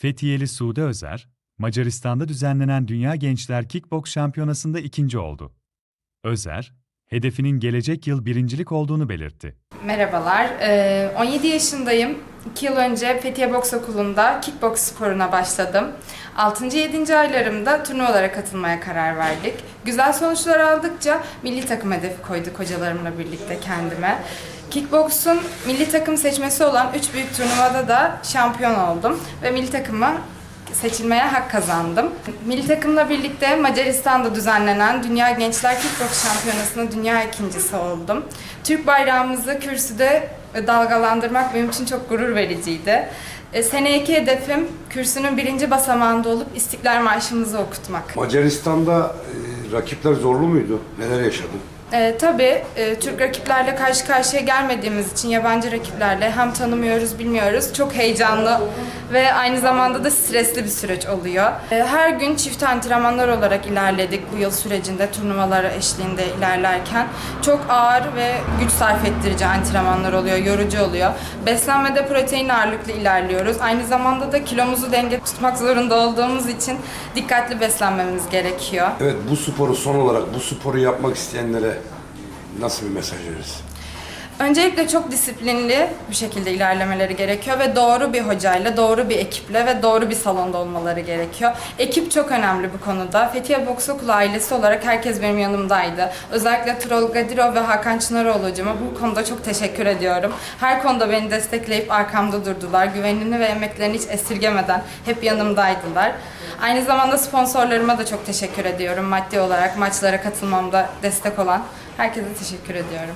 Fethiyeli Sude Özer, Macaristan'da düzenlenen Dünya Gençler Kickbox Şampiyonası'nda ikinci oldu. Özer, hedefinin gelecek yıl birincilik olduğunu belirtti. Merhabalar, ee, 17 yaşındayım. 2 yıl önce Fethiye Boks Okulu'nda kickboks sporuna başladım. 6. 7. aylarımda turnuvalara katılmaya karar verdik. Güzel sonuçlar aldıkça milli takım hedefi koyduk hocalarımla birlikte kendime. Kickboksun milli takım seçmesi olan 3 büyük turnuvada da şampiyon oldum ve milli takıma seçilmeye hak kazandım. Milli takımla birlikte Macaristan'da düzenlenen Dünya Gençler Kickbox Şampiyonası'nda dünya ikincisi oldum. Türk bayrağımızı kürsüde dalgalandırmak benim için çok gurur vericiydi. E, Seneki hedefim kürsünün birinci basamağında olup İstiklal Marşımızı okutmak. Macaristan'da e, rakipler zorlu muydu? Neler yaşadın? E, tabii e, Türk rakiplerle karşı karşıya gelmediğimiz için yabancı rakiplerle hem tanımıyoruz bilmiyoruz. Çok heyecanlı ve aynı zamanda da stresli bir süreç oluyor. E, her gün çift antrenmanlar olarak ilerledik bu yıl sürecinde turnuvalara eşliğinde ilerlerken. Çok ağır ve güç sarf ettirici antrenmanlar oluyor, yorucu oluyor. Beslenmede protein ağırlıklı ilerliyoruz. Aynı zamanda da kilomuzu denge tutmak zorunda olduğumuz için dikkatli beslenmemiz gerekiyor. Evet bu sporu son olarak bu sporu yapmak isteyenlere nasıl verirsin? Öncelikle çok disiplinli bir şekilde ilerlemeleri gerekiyor ve doğru bir hocayla, doğru bir ekiple ve doğru bir salonda olmaları gerekiyor. Ekip çok önemli bu konuda. Fethiye Boks Okulu ailesi olarak herkes benim yanımdaydı. Özellikle Turol Gadirov ve Hakan Çınaroğlu hocama bu konuda çok teşekkür ediyorum. Her konuda beni destekleyip arkamda durdular. Güvenini ve emeklerini hiç esirgemeden hep yanımdaydılar. Aynı zamanda sponsorlarıma da çok teşekkür ediyorum. Maddi olarak maçlara katılmamda destek olan herkese teşekkür ediyorum.